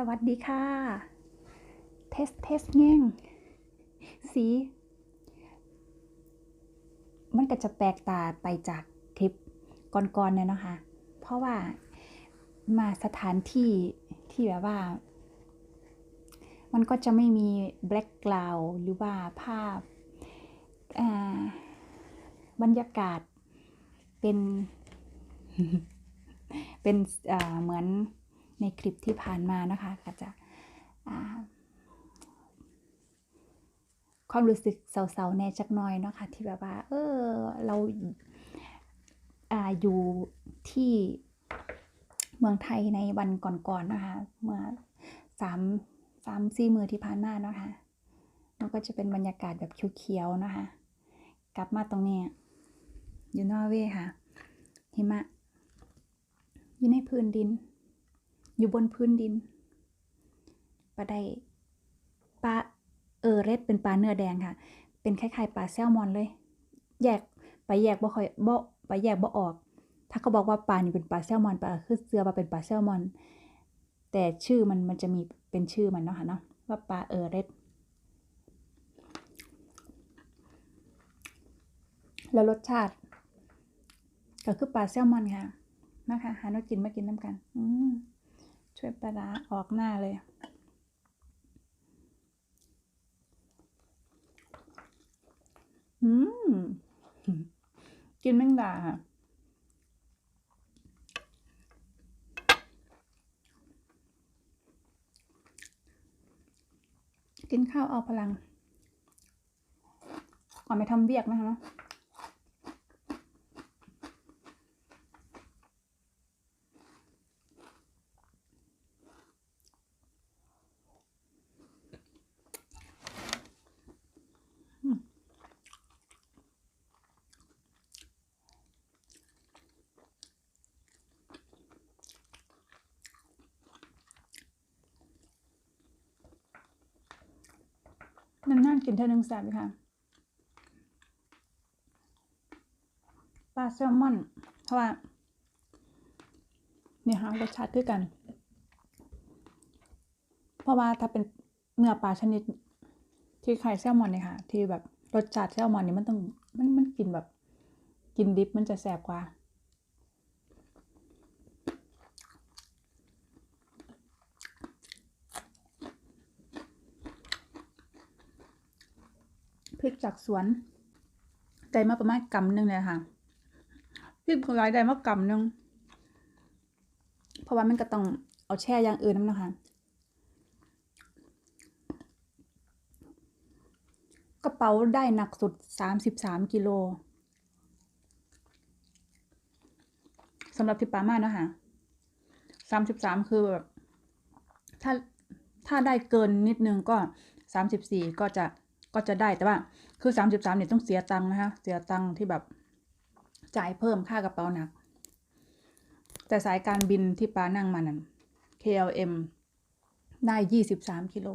สวัสดีค่ะ เทสเทสแง่ง สี มันก็จะแปลกตาไปจากคลิปก่อนๆเนี่ยนะคะเพราะว่ามาสถานที่ที่แบบว่า มันก็จะไม่มีแบล็กกราวหรือว่าภาพอ่าบรรยากาศเป็น เป็นเหมือน ในคลิปที่ผ่านมานะคะก็จะความรู้สึกเศร้าๆแน่จักน่อยเนาะค่ะที่แบบว่า เออเราอาอยู่ที่เมืองไทยในวันก่อนๆนะคะ เมื่อสามสามสี่มือที่ผ่านมาเนาะค่ะมันก็จะเป็นบรรยากาศแบบเขียวๆนะคะ กลับมาตรงนี้อยู่นอร์เวย์ค่ะหิมะอยู่ในพื้นดิน อยู่บนพื้นดินปลาได้ปลาเออเรดเป็นปลาเนื้อแดงค่ะ เป็นคล้ายๆปลาแซลมอนเลย แยกไปแยกบ่ค่อยบ่ไปแยกบ่ออก ถ้าเขาบอกว่าปลานี่เป็นปลาแซลมอนปลาคือเสือว่าเป็นปลาแซลมอน แต่ชื่อมันมันจะมีเป็นชื่อมันเนาะค่ะเนาะว่าปลาเออเรดแล้วรสชาติ ก็คือปลาแซลมอนค่ะนะคะหาโนกินมากินน้ำกัน อืม ช่วยปลาออกหน้าเลยอืมกินแมงดาค่ะกินข้าวเอาพลังก่อนไปทำเวียกนะคะ นานกินเท่านึงแสบค่ะปลาแซลมอน เพราะว่าเนี่ยค่ะรสชาติคือกัน เพราะว่าถ้าเป็นเนื้อปลาชนิด ที่ไข่แซลมอนเนี่ยค่ะ ที่แบบรสชาติแซลมอนนี่มันต้องมันมันกินแบบ กินดิบมันจะแสบกว่า พ ริกจากสวนได้มาประมาณกำหนึ่งเลยค่ะพริกผลายได้มากำหนึ่งเพราะว่ามันก็ต้องเอาแช่อย่างอื่นน้ำนะคะกระเป๋าได้หนักสุดสามสิบสามกิโลสำหรับที่ปามาเนาะค่ะสามสิบสามคือแบบถ้าถ้าได้เกินนิดนึงก็สามสิบสี่ก็จะ ก็จะได้แต่ว่าคือสามสิบสามเนี่ยต้องเสียตังค์นะคะ เสียตังค์ที่แบบจ่ายเพิ่มค่ากระเป๋าหนัก แต่สายการบินที่ป้านั่งมานั้น KLM ได้ยี่สิบสามกิโล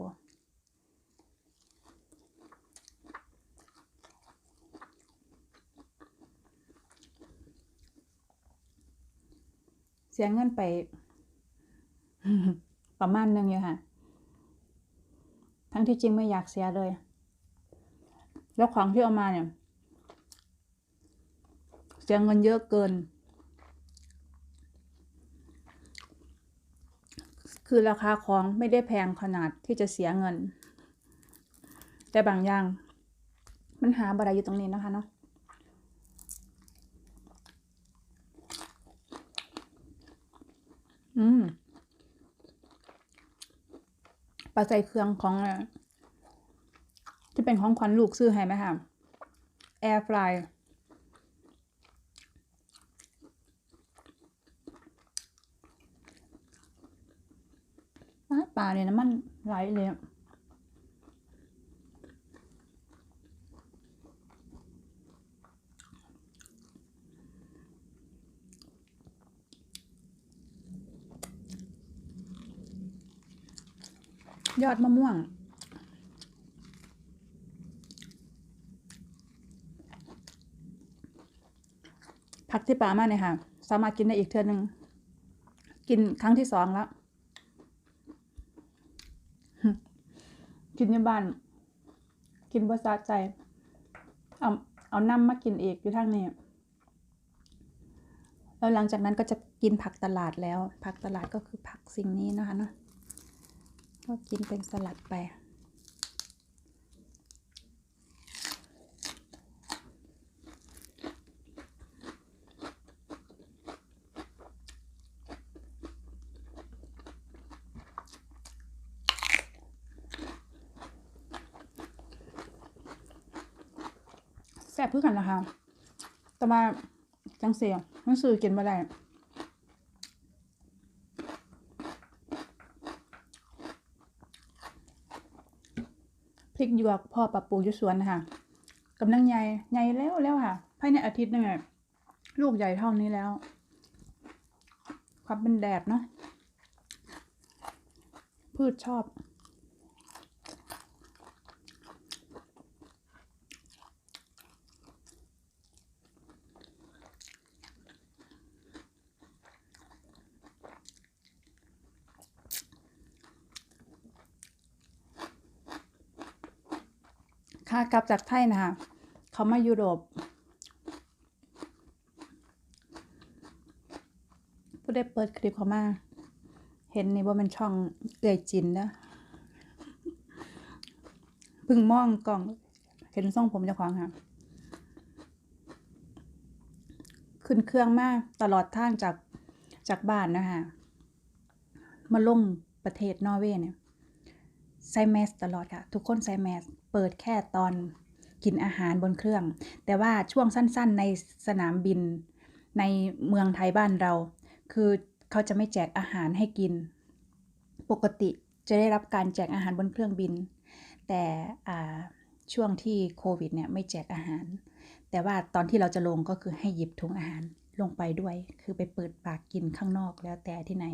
เสียเงินไป ประมาณหนึงอยู่ค่ะ ทั้งที่จริงไม่อยากเสียเลย แล้วของที่เอามาเนี่ยเสียเงินเยอะเกิน คือราคาของไม่ได้แพงขนาดที่จะเสียเงิน แต่บางอย่าง มันหาบอะไรอยู่ตรงนี้นะคะเนาะอืมปลาใส่เครื่องของ เอ่อที่เป็นของขวัญลูกซื้อให้ไหมคะแอร์ฟรายปลาเนี่ยน้ำมันไหลเลยยอดมะม่วง ผักที่ป่ามาเนี่ยค่ะ สามารถกินได้อีกเทื่อหนึ่งกินครั้งที่สองแล้ว กินในบ้าน กินภาษาใจ เอาเอาน้ำมากินเอกอยู่ทางนี้แล้วหลังจากนั้นก็จะกินผักตลาดแล้ว ผักตลาดก็คือผักสิ่งนี้นะคะเนาะก็กินเป็นสลัดไป แซ่บเพื่อกันนะคะ แต่ว่าจังเสียหนังสือกินมาได้พริกหยวกพ่อปรับปลูกอยู่สวนนะคะกำลังใหญ่ใหญ่แล้วแล้วค่ะภายในอาทิตย์นึงลูกใหญ่เท่านี้แล้ว ความเป็นแดดเนาะพืชชอบ ค่ะกลับจากไทยนะคะเขามายุโรปผู้ได้เปิดคลิปเขามา เห็นนี่ว่ามันช่องเอื่อยจินนะพึ่งมองกล่อง เห็นทรงผมเจ้าของค่ะ ขึ้นเครื่องมากตลอดทางจากจากบ้านนะคะมาลงประเทศนอร์เวย์เนี่ยใส่แมสตลอดค่ะ ทุกคนใส่แมส เปิดแค่ตอนกินอาหารบนเครื่อง แต่ว่าช่วงสั้นๆ ในสนามบิน ในเมืองไทยบ้านเรา คือเขาจะไม่แจกอาหารให้กิน ปกติจะได้รับการแจกอาหารบนเครื่องบิน แต่ช่วงที่โควิดเนี่ยไม่แจกอาหาร แต่ว่าตอนที่เราจะลงก็คือให้หยิบถุงอาหารลงไปด้วย คือไปเปิดปากกินข้างนอกแล้วแต่ที่ไหน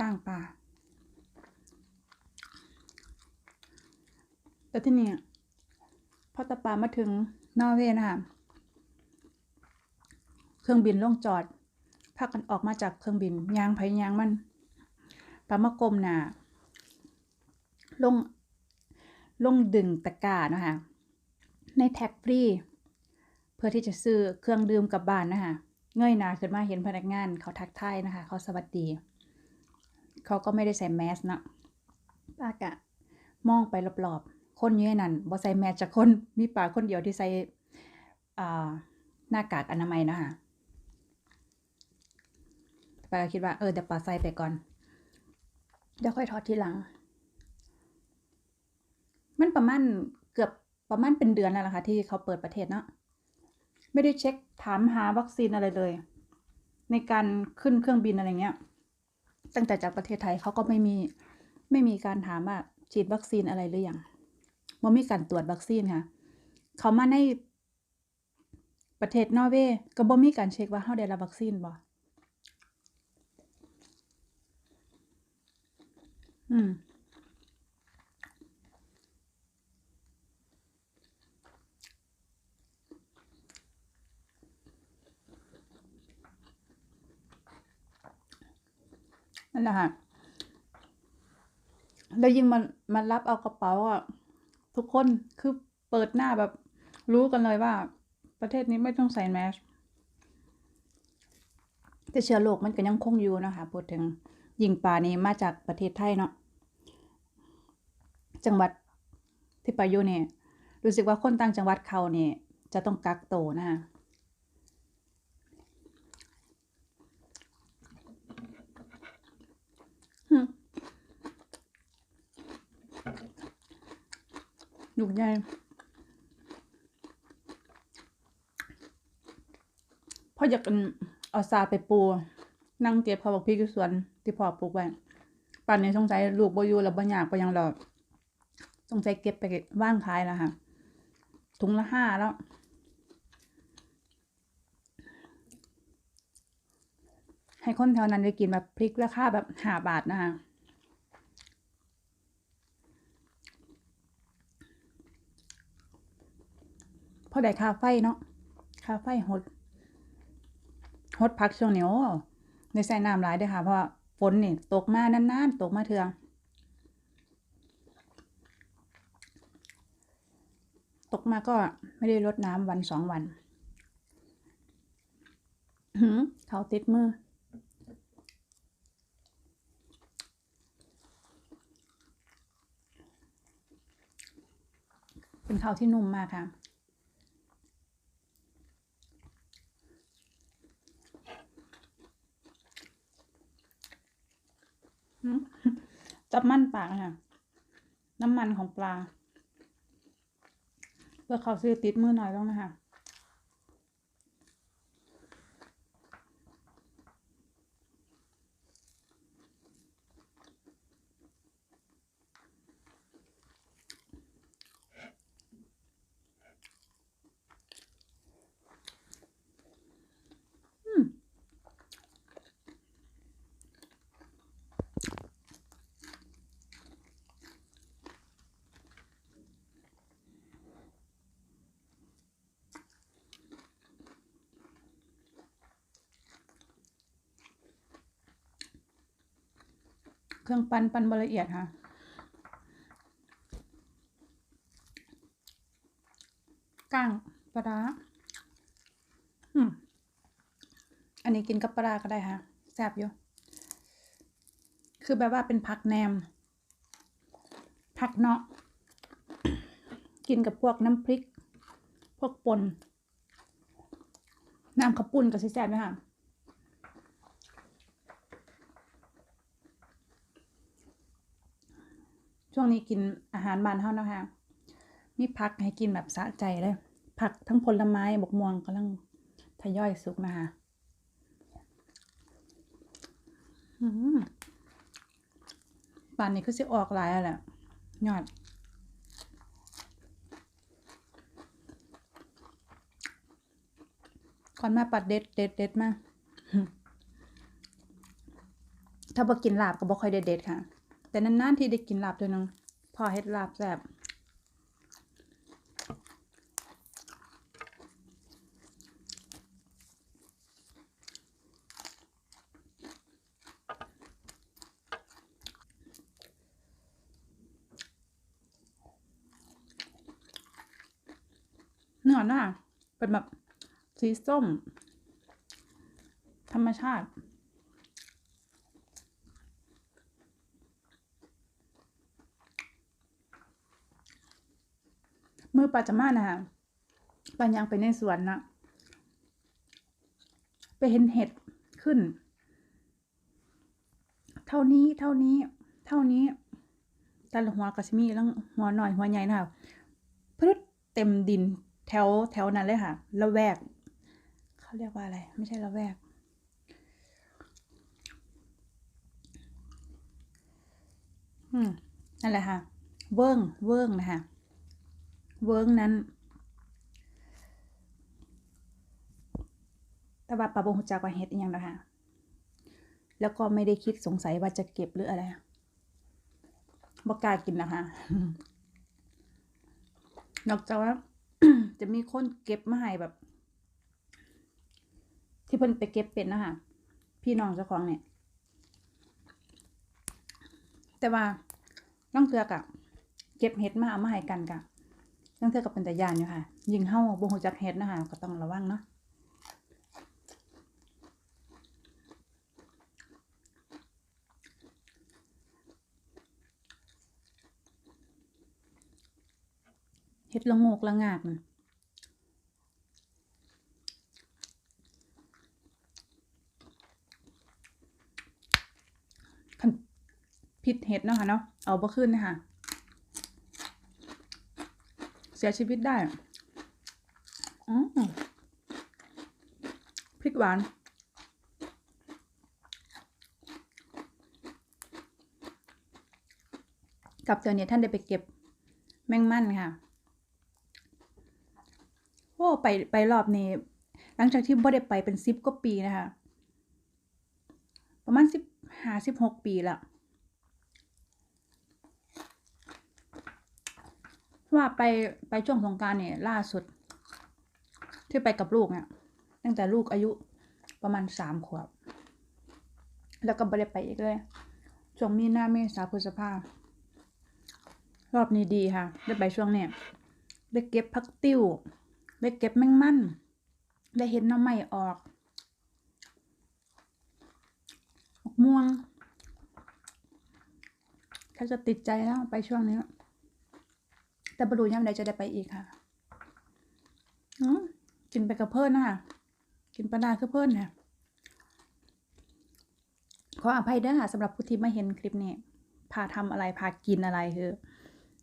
ก้างปลา แต่ที่นี่พอตะปามาถึงนอร์เวย์นะคะเครื่องบินลงจอดพากันออกมาจากเครื่องบินยางไผ่ยางมันปลามากลมหนาลงลงดึงตะกร้านะคะในแท็กฟรีเพื่อที่จะซื้อเครื่องดื่มกลับบ้านนะคะเงยหน้าขึ้นมาเห็นพนักงานเขาทักทายนะคะ เขาสวัสดี เขาก็ไม่ได้ใส่แมสนะป้ากะมองไปรอบๆ คนอยู่ในนั้นบ่ใส่แมสจากคนมีป้าคนเดียวที่ใส่อ่าหน้ากากอนามัยนะคะป้าก็คิดว่าเออเดี๋ยวป้าใส่ไปก่อน เดี๋ยวค่อยถอดทีหลัง มันประมาณเกือบประมาณเป็นเดือนแล้วล่ะค่ะที่เขาเปิดประเทศเนาะไม่ได้เช็คถามหาวัคซีนอะไรเลย ในการขึ้นเครื่องบินอะไรเงี้ย ตั้งแต่จากประเทศไทยเขาก็ไม่มีไม่มีการถามว่าฉีดวัคซีนอะไรหรือยังว่ามีการตรวจวัคซีนค่ะ เขามาในประเทศนอร์เวย์ก็บ่มีการเช็คว่าเขาได้รับวัคซีนบ่อืม นั่นแหละค่ะแล้วยิ่งมันมันรับเอากระเป๋าอะทุกคนคือเปิดหน้าแบบรู้กันเลยว่า ประเทศนี้ไม่ต้องใส่แมสแต่เชื้อโรคมันก็ยังคงอยู่นะคะพูดถึงยิงป่านี้มาจากประเทศไทยเนาะจังหวัดที่ไปอยู่เนี่ยรู้สึกว่าคนต่างจังหวัดเขาเนี่ยจะต้องกักโตวนะคะ หนุกใหญ่พ่ออยากเอาซาไปปูนั่งเก็บพอบอกพี่กุศวนที่พ่อปลูกไว้ป่านนี้สงสัยลูกบอยู่แล้วบ่อยากไปยังหรอกสงสัยเก็บไปว่างขายแล้วค่ะถุงละห้าแล้วให้คนแถวนั้นได้กินแบบพริกราคาแบบห้าบาทนะคะ พอได้ค่าไฟเนาะค่าไฟหดฮดพักช่วงนี้โอ้ในใส่น้ำหลายด้วยค่ะ เพราะฝนนี่ตกมานานๆ ตกมาเทือง ตกมาก็ไม่ได้รดน้ำวันสองวันหืมเขาติดมือเป็นข้าวที่นุ่มมากค่ะ จับมันปากค่ะ น้ำมันของปลาเพื่อเขาซื้อติดมือหน่อยต้องนะคะ อืม เครื่องปั้นปั้นละเอียดค่ะก้างปลาอืมอันนี้กินกับปลาก็ได้ค่ะแซ่บอยู่ คือแบบว่าเป็นผักแหนม ผักเนาะ กินกับพวกน้ำพริก พวกป่นน้ำข้าวปุ้นกับแซ่บไหมค่ะ ช่วง นี้กินอาหารบ้านเฮานะคะมีผักให้กินแบบสะใจเลยผักทั้งผลไม้บกม่วงกำลังทยอยสุกนะคะอืมป่านนี้คือสิออกหลายแล้วแหละยอดก่อนมาปัดเด็ดเด็ดเด็ดมากถ้าบ่กินลาบก็บ่ค่อยเด็ดเด็ดค่ะ แต่นานๆที่ได้กินลาบตัวหนึง พอเฮ็ดลาบแซ่บเนื้อหน้าเป็นแบบสีส้ม ธรรมชาติือปัจจมานะคะปันยังไปในสวนนะไปเห็นเห็ดขึ้น เท่านี้เท่านี้ เท่านี้แต่ละหัวก็จะมีแล้วหัวหน่อยหัวใหญ่นะคะพืชเต็มดินแถวแถวนั้นเลยค่ะละแวก เขาเรียกว่าอะไร ไม่ใช่ละแวก อืมนั่นแหละค่ะ เวิ้งเวิ้งนะคะ เวิร์กนั้นแต่ว่าปลาบงหูจักว่าเฮ็ดอหยังนะคะแล้วก็ไม่ได้คิดสงสัยว่าจะเก็บหรืออะไรบ่กล้ากินนะคะ นอกจากว่า จะมีคนเก็บมาให้แบบ ที่เพิ่นไปเก็บเป็นนะคะพี่น้องเจ้าของเนี่ย แต่ว่าต้องเตือกอะเก็บเห็ดมาเอามาให้กันกะ นั่นคือกับเป็นแต่ยานอยู่ค่ะ ยิงเข้าบ่ฮู้จักเฮ็ดนะคะก็ต้องระวังเนาะเฮ็ดละโงกละงากนะคันผิดเฮ็ดเนาะค่ะเนาะ เอาบ่ขึ้นนะคะ เสียชีวิตได้อะอืมพริกหวาน กับเจอเนี่ยท่านได้ไปเก็บแมงมันค่ะ โอ้ไปไปรอบนี้ หลังจากที่บ่ได้ไปเป็นสิบกว่าปีนะคะ ประมาณสิบห้าสิบหกปีละ ว่าไปไปช่วงสงการเนี่ยล่าสุด ที่ไปกับลูกเนี่ยตั้งแต่ลูกอายุประมาณสามขวบ แล้วก็ไม่ได้ไปอีกเลยช่วงมีหน้าเมษาพฤษภารอบนี้ดีค่ะ ได้ไปช่วงเนี้ยได้เก็บพักติ้ว ได้เก็บแมงมัน ได้เห็นน้ำใหม่ออกมะม่วงถ้าจะติดใจแล้วไปช่วงนี้ แต่บรูย่ำใดจะได้ไปอีกค่ะกินไปกับเพื่อนนะคะกินปลาดาคือเพื่อนค่ะขออภัยด้อค่ะสำหรับผู้ที่ไม่เห็นคลิปนี้พาทำอะไรพากินอะไรคือ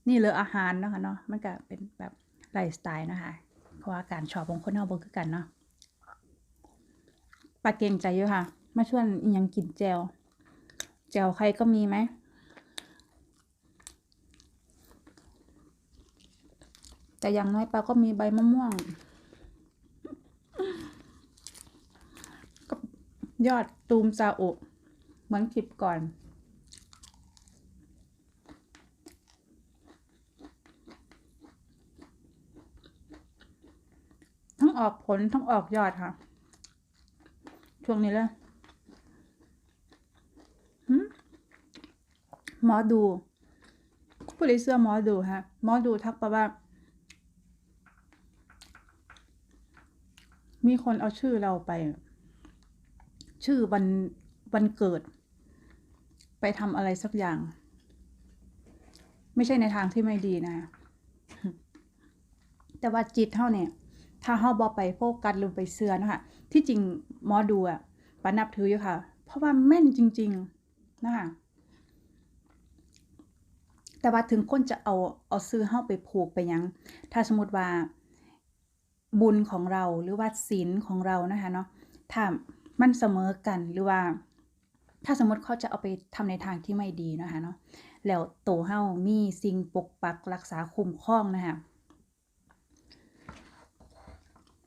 นี่เลยอาหารเนาะคะเนาะมันก็เป็นแบบไลฟ์สไตล์นะคะเพราะว่าการชอบของคนเฮาบ่คือกันเนาะปลาเก่งใจอยู่ค่ะ มาชวนอิหยังกินแจวแจวใครก็มีไหม แต่อย่างน้อยปลาก็มีใบมะม่วง กับยอดตูมซาอุเหมือนคลิปก่อนทั้งออกผลทั้งออกยอดค่ะ ช่วงนี้เลยหึหมอดู ผู้ใดเสื้อหมอดูฮะหมอดูทักมาว่า มีคนเอาชื่อเราไป ชื่อวันวันเกิด ไปทำอะไรสักอย่าง ไม่ใช่ในทางที่ไม่ดีนะ แต่ว่าจิตเท่าเนี่ย ถ้าเฮาบ่ไปโฟกัสหรือไปเสือนะคะที่จริงหมอดูอะปานับถืออยู่ค่ะ เพราะว่าแม่นจริง ๆ นะคะแต่ว่าถึงคนจะเอาเอาซื้อเฮาไปผูกไปยัง ถ้าสมมติว่า บุญของเราหรือว่าศีลของเรานะคะเนาะถ้ามันเสมอกันหรือว่า ถ้าสมมติเขาจะเอาไปทำในทางที่ไม่ดีนะคะเนาะแล้วโตเฮามีสิ่งปกปักรักษาคุ้มครองนะคะ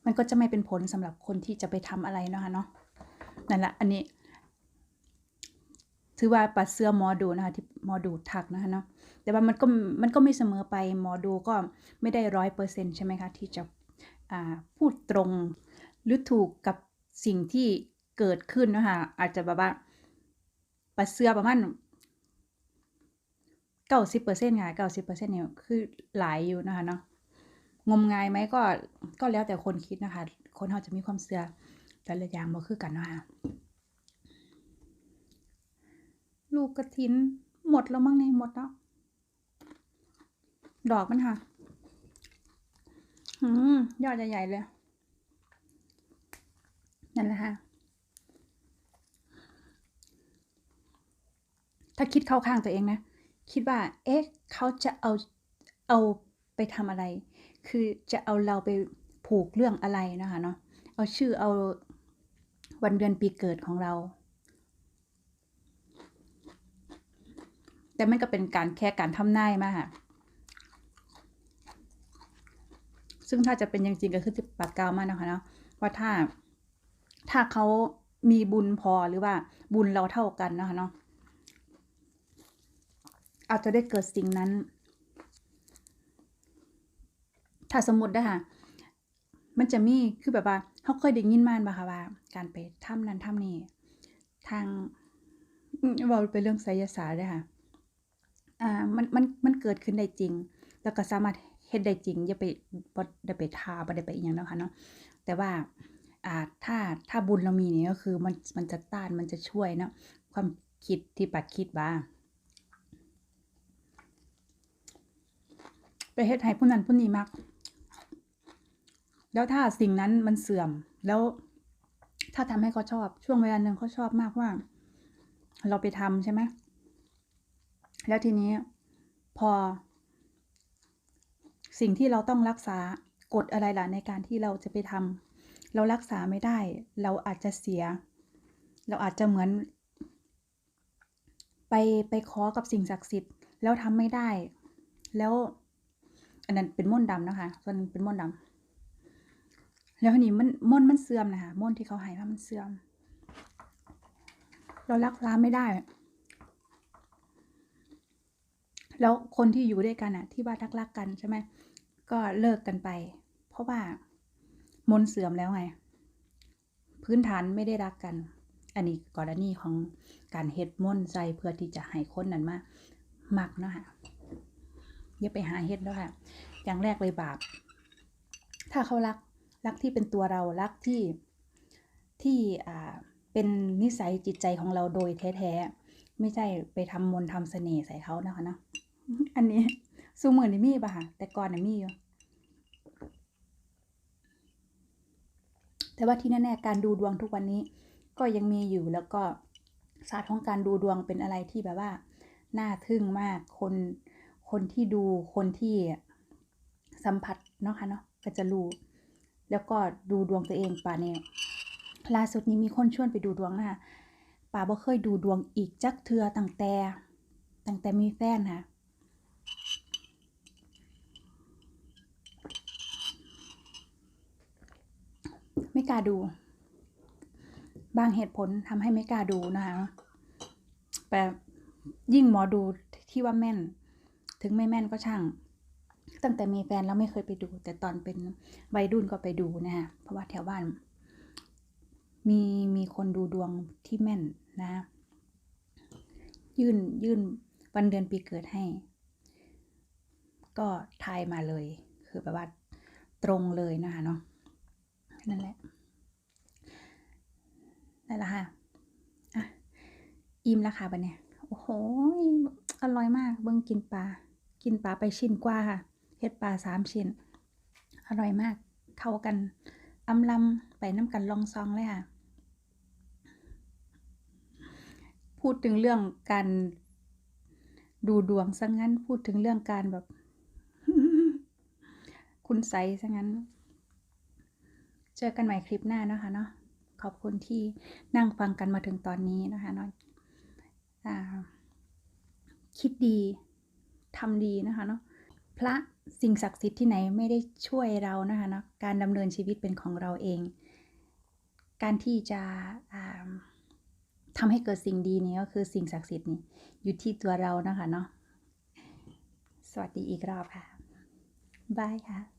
มันก็จะไม่เป็นผลสำหรับคนที่จะไปทำอะไรนะคะเนาะนั่นแหละอันนี้ถือว่าปัดเสื้อหมอดูนะคะที่หมอดูทักนะคะเนาะแต่ว่ามันก็มันก็ไม่เสมอไปหมอดูก็ไม่ได้ร้อยเปอร์เซ็นต์ใช่ไหมคะที่จะ พูดตรง หรือถูกกับสิ่งที่เกิดขึ้นนะคะอาจจะแบบว่าปัดเสื้อประมาณเก้าสิบเปอร์เซ็นต์ค่ะเก้าสิบเปอร์เซ็นต์เนี่ยคือหลายอยู่นะคะเนาะงมงายไหมก็ก็แล้วแต่คนคิดนะคะ คนเขาจะมีความเสื่อแต่ละอย่างบ่คือกันนะคะลูกกระถินหมดแล้วมั้งเนี่ยหมดแล้ว ดอกมันค่ะ อืมยอดใหญ่ๆเลย นั่นแหละค่ะ ถ้าคิดเข้าข้างตัวเองนะ คิดว่า เอ๊ะ เขาจะเอา เอาไปทำอะไร คือจะเอาเราไปผูกเรื่องอะไรนะคะเนาะ เอาชื่อ เอาวันเดือนปีเกิดของเรา แต่มันก็เป็นการแค่การทำนายมากค่ะ ซึ่งถ้าจะเป็นจริงๆก็คือที่ปากกาวมากนะคะเนาะว่าถ้าถ้าเขามีบุญพอหรือว่าบุญเราเท่ากันนะคะเนาะอาจจะได้เกิดสิ่งนั้น ถ้าสมมตินะคะมันจะมีคือแบบว่าเขาเคยได้ยินมานบ่คะว่าการไปถ้ำนั้นถ้ำนี้ทางเว่าไปเรื่องไสยศาสตร์เลยค่ะ อ่า มัน มัน มันเกิดขึ้นได้จริง แล้วก็สามารถ เฮ็ดได้จริงอย่าไปบ่ได้ไปทาบ่ได้ไปอีหยังเนาะค่ะเนาะแต่ว่าอ่าถ้าถ้าบุญเรามีนี่ก็คือมันมันจะต้านมันจะช่วยเนาะความคิดที่ปัดคิดว่าไปเฮ็ดให้ผู้นั้นผู้นี้มัก แล้วถ้าสิ่งนั้นมันเสื่อมแล้วถ้าทำให้เขาชอบช่วงเวลาหนึ่งเขาชอบมากว่า เราไปทำใช่ไหมแล้วทีนี้พอ สิ่งที่เราต้องรักษากฎอะไรล่ะในการที่เราจะไปทำเรารักษาไม่ได้ เราอาจจะเสีย เราอาจจะเหมือน ไปไปขอกับสิ่งศักดิ์สิทธิ์ แล้วทำไม่ได้ แล้วอันนั้นเป็นม่นต์ดำนะคะส่วนนึ่งเป็นม่นต์ดำแล้วทีนี้มันม่นมันเสื่อมนะคะม่นที่เขาให้มามันเสื่อม เรารักษาไม่ได้แล้วคนที่อยู่ด้วยกันอะที่ว่ารักๆกันใช่ไหม ก็เลิกกันไป เพราะว่ามนเสื่อมแล้วไง พื้นฐานไม่ได้รักกัน อันนี้กรณีของการเฮ็ดม่นใส่เพื่อที่จะให้คนนั้นมามักเนาะค่ะอย่าไปหาเฮ็ดแล้วค่ะ อย่างแรกเลยบาป ถ้าเขารักรักที่เป็นตัวเรารักที่ที่อ่าเป็นนิสัยจิตใจของเราโดยแท้ๆ ไม่ใช่ไปทำมนทำเสน่ห์ใส่เขานะคะเนาะอันนี้ ซูมือนี่มีป่ะค่ะ แต่ก่อนน่ะมีอยู่แต่ว่าที่แน่ๆการดูดวงทุกวันนี้ ก็ยังมีอยู่แล้วก็ศาสตร์ของการดูดวงเป็นอะไรที่แบบว่าน่าทึ่งมากคนคนที่ดูคนที่สัมผัสเนาะค่ะเนาะก็จะรู้แล้วก็ดูดวงตัวเองป่าเนี่ยล่าสุดนี้มีคนชวนไปดูดวงนะคะป่าบ่เคยดูดวงอีกจักเทือตั้งแต่ตั้งแต่มีแฟนค่ะ ไม่กล้าดู บางเหตุผลทำให้ไม่กล้าดูนะคะแต่ยิ่งหมอดูที่ว่าแม่น ถึงไม่แม่นก็ช่าง ตั้งแต่มีแฟนแล้วไม่เคยไปดู แต่ตอนเป็นวัยรุ่นก็ไปดูนะคะเพราะว่าแถวบ้าน มีมีคนดูดวงที่แม่นนะ ยื่นยื่นวันเดือนปีเกิดให้ ก็ทายมาเลย คือแบบว่าตรงเลยนะคะเนาะนั่นแหละ นั่นแหละค่ะอะอิ่มแล้วค่ะบันเนี่ยโอ้โหอร่อยมาก เบิ่งกินปลา กินปลาไปชิ้นกว่าค่ะเฮ็ดปลาสามชิ้น อร่อยมาก เข้ากันอำลำไปน้ำกันลองซองเลยค่ะ พูดถึงเรื่องการดูดวงซะงั้น พูดถึงเรื่องการแบบ คุณใสซะงั้น เจอกันใหม่คลิปหน้านะคะเนาะ ขอบคุณที่นั่งฟังกันมาถึงตอนนี้นะคะเนาะอ่าคิดดีทำดีนะคะเนาะพระสิ่งศักดิ์สิทธิ์ที่ไหนไม่ได้ช่วยเรานะคะเนาะการดำเนินชีวิตเป็นของเราเอง การที่จะทำให้เกิดสิ่งดีนี้ก็คือสิ่งศักดิ์สิทธิ์นี่อยู่ที่ตัวเรานะคะเนาะสวัสดีอีกรอบค่ะบายค่ะ